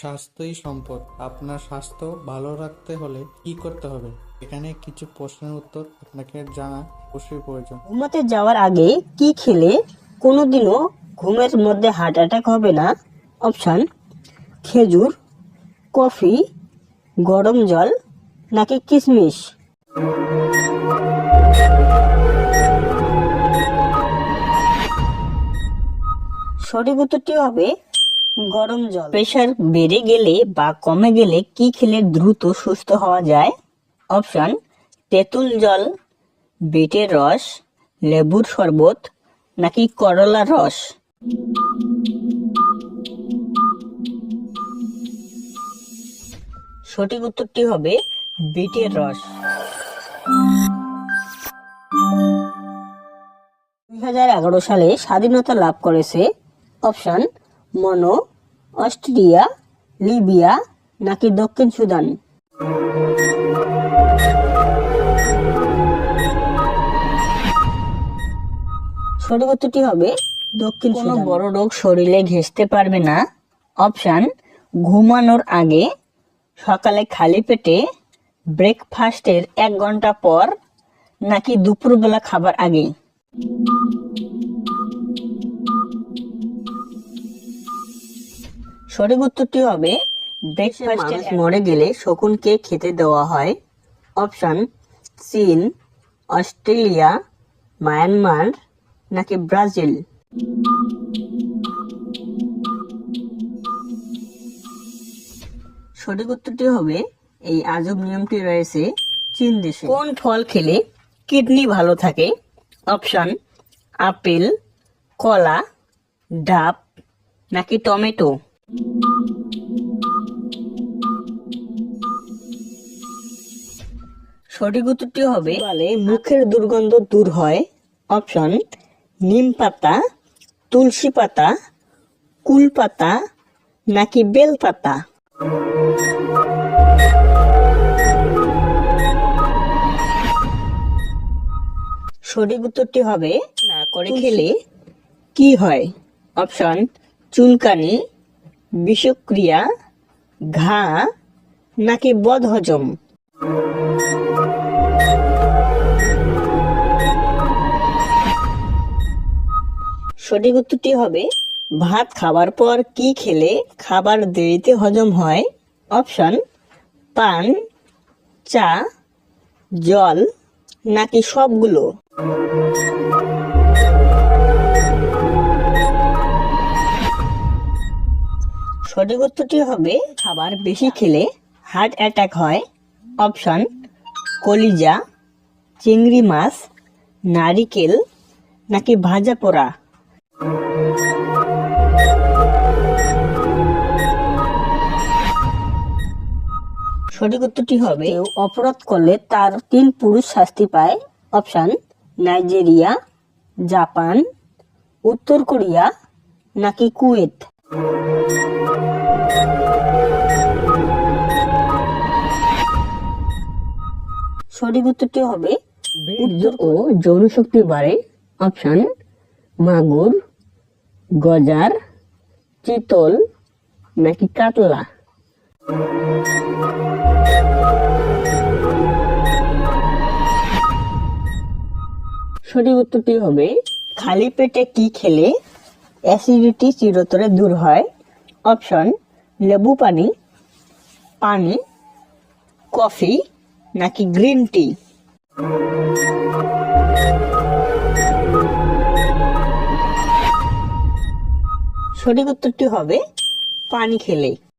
স্বাস্থ্যই সম্পদ। আপনার স্বাস্থ্য ভালো রাখতে হলে কি করতে হবে? এখানে কিছু প্রশ্নের উত্তর আপনাকে জানা অবশ্যই প্রয়োজন। ঘুমাতে যাওয়ার আগে কি খেলে কোনোদিনও ঘুমের মধ্যে হার্ট অ্যাটাক হবে না? অপশান খেজুর, কফি, গরম জল নাকি কিশমিশ? সঠিক উত্তরটি হবে গরম জল। প্রেশার বেড়ে গেলে বা কমে গেলে কি খেলে দ্রুত সুস্থ হওয়া যায়? অপশন তেঁতুল জল, বেটের রস, লেবুর শরবত নাকি করলার রস? সঠিক উত্তরটি হবে বিটের রস। দুই হাজার এগারো সালে স্বাধীনতা লাভ করেছে। অপশন মনো অস্ট্রেলিয়া লিবিয়া নাকি দক্ষিণ সুদান? সঠিক উত্তরটি হবে দক্ষিণ কোনো বড় রোগ শরীরে ঘেঁষতে পারবে না। অপশান ঘুমানোর আগে সকালে খালি পেটে ব্রেকফাস্টের এক ঘণ্টা পর নাকি দুপুরবেলা খাবার আগে? সঠিক উত্তরটি হবে ব্রেকফাস্টে মরে গেলে শকুনকে খেতে দেওয়া হয়। অপশন চীন অস্ট্রেলিয়া মায়ানমার নাকি ব্রাজিল? সঠিক উত্তরটি হবে এই আজব নিয়মটি রয়েছে চীন দেশে। কোন ফল খেলে কিডনি ভালো থাকে? অপশন আপেল কলা ডাব নাকি টমেটো? সঠিক উত্তরটি হবে বলে মুখের দুর্গন্ধ দূর হয়। অপশন নিম পাতা তুলসী পাতা কুল পাতা নাকি বেল পাতা? সঠিক উত্তরটি হবে না করে খেলে কি হয়? অপশন চুলকানি বিষক্রিয়া, ঘা, নাকি বদহজম? সঠিক উত্তরটি হবে, ভাত খাবার পর কি খেলে খাবার দেরিতে হজম হয়? অপশন, পান, চা, জল, নাকি সবগুলো? সঠিক উত্তরটি হবে, খাবার বেশি খেলে হার্ট অ্যাটাক হয়। অপশন কলিজা, চিংড়ি মাছ, নারিকেল নাকি ভাজা পোড়া। সঠিক উত্তরটি হবে অপরাধ করলে তার তিন পুরুষ শাস্তি পায়। অপশন নাইজেরিয়া, জাপান, উত্তর কোরিয়া নাকি কুয়েত। সঠিক উত্তরটি হবে উত্তর ও যৌন শক্তি বাড়ে। অপশন মাগুর গজার চিতল নাকি কাতলা? সঠিক উত্তরটি হবে খালি পেটে কি খেলে? অ্যাসিডিটি চিরতরে দূর হয়। অপশন লেবু পানি পানি কফি নাকি গ্রিন টি সঠিক উত্তরটি হবে পানি খেলে।